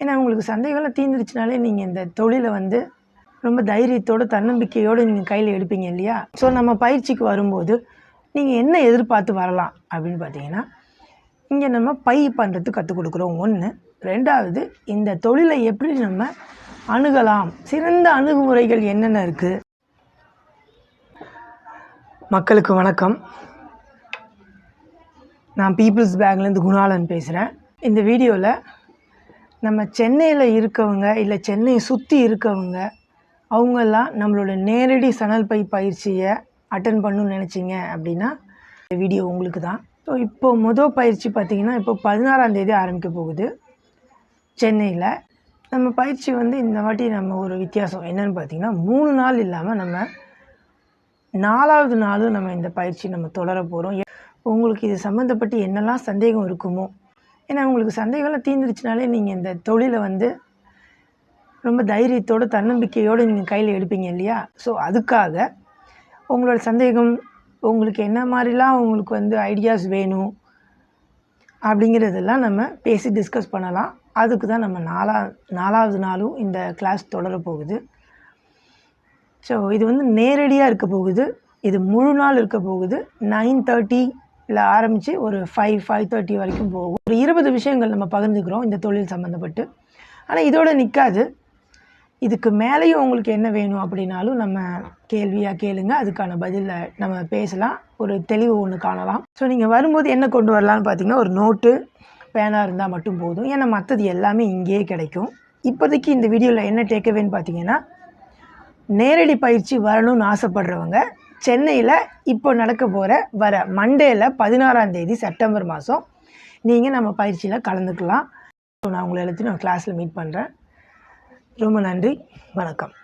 ஏன்னா உங்களுக்கு சந்தேகம்லாம் தீர்ந்துருச்சுனாலே நீங்கள் இந்த தொழிலை வந்து ரொம்ப தைரியத்தோடு தன்னம்பிக்கையோடு நீங்கள் கையில் எடுப்பீங்க இல்லையா? ஸோ நம்ம பயிற்சிக்கு வரும்போது நீங்கள் என்ன எதிர்பார்த்து வரலாம் அப்படின்னு பார்த்தீங்கன்னா இங்கே நம்ம பை பண்ணுறது கற்றுக் கொடுக்குறோம். ஒன்று ரெண்டாவது இந்த தொழிலை எப்படி நம்ம அணுகலாம்? சிறந்த அணுகுமுறைகள் என்னென்ன இருக்குது மக்களுக்கு வணக்கம். நான் பீப்புள்ஸ் பேங்க்லேருந்து குணாலன் பேசுகிறேன் இந்த வீடியோவில் நம்ம சென்னையில் இருக்கவங்க இல்லை சென்னையை சுற்றி இருக்கவங்க அவங்கெல்லாம் நம்மளோட நேரடி சணல் பை பயிற்சியை அட்டன் பண்ணணும்னு நினச்சிங்க அப்படின்னா இந்த வீடியோ உங்களுக்கு தான். ஸோ இப்போ மொதல் பயிற்சி பார்த்திங்கன்னா இப்போ பதினாறாம் தேதி ஆரம்பிக்க போகுது. சென்னையில் நம்ம பயிற்சி வந்து இந்த வாட்டி நம்ம ஒரு வித்தியாசம் என்னென்னு பார்த்தீங்கன்னா மூணு நாள் இல்லாமல் நம்ம நாலாவது நாளும் நம்ம இந்த பயிற்சி நம்ம தொடர போகிறோம் உங்களுக்கு இது சம்மந்தப்பட்டு என்னெல்லாம் சந்தேகம் இருக்குமோ ஏன்னா உங்களுக்கு சந்தேகம்லாம் தீர்ந்துருச்சுனாலே நீங்கள் இந்த தொழிலை வந்து ரொம்ப தைரியத்தோடு தன்னம்பிக்கையோடு நீங்கள் கையில் எடுப்பீங்க இல்லையா? ஸோ அதுக்காக உங்களோட சந்தேகம் உங்களுக்கு என்ன மாதிரிலாம் உங்களுக்கு வந்து ஐடியாஸ் வேணும் அப்படிங்கிறதெல்லாம் நம்ம பேசி டிஸ்கஸ் பண்ணலாம். அதுக்கு தான் நம்ம நாலா நாலாவது நாளும் இந்த கிளாஸ் தொடர போகுது. ஸோ இது வந்து நேரடியாக இருக்க போகுது. இது முழு நாள் இருக்க போகுது. நைன் தேர்ட்டி இல்லை ஆரம்பித்து ஒரு ஃபைவ் ஃபைவ் தேர்ட்டி வரைக்கும் போகும். ஒரு இருபது விஷயங்கள் நம்ம பகிர்ந்துக்கிறோம் இந்த தொழில் சம்மந்தப்பட்டு ஆனால் இதோடு நிற்காது இதுக்கு மேலேயும் உங்களுக்கு என்ன வேணும் அப்படின்னாலும் நம்ம கேள்வியாக கேளுங்க. அதுக்கான பதிலை நம்ம பேசலாம். ஒரு தெளிவு ஒன்று காணலாம். ஸோ நீங்கள் வரும்போது என்ன கொண்டு வரலான்னு பார்த்தீங்கன்னா ஒரு நோட்டு பேனாக இருந்தால் மட்டும் போதும். ஏன்னா மற்றது எல்லாமே இங்கேயே கிடைக்கும். இப்போதைக்கு இந்த வீடியோவில் என்ன டேக்கவேன்னு பார்த்தீங்கன்னா நேரடி பயிற்சி வரணும்னு ஆசைப்படுறவங்க சென்னையில் இப்போ நடக்க போகிற வர மண்டேல பதினாறாம் தேதி செப்டம்பர் மாதம் நீங்கள் நம்ம பயிற்சியில் கலந்துக்கலாம். ஸோ நான் உங்களை எல்லாத்தையும் நான் கிளாஸில் மீட் பண்ணுறேன் ரொம்ப நன்றி. வணக்கம்.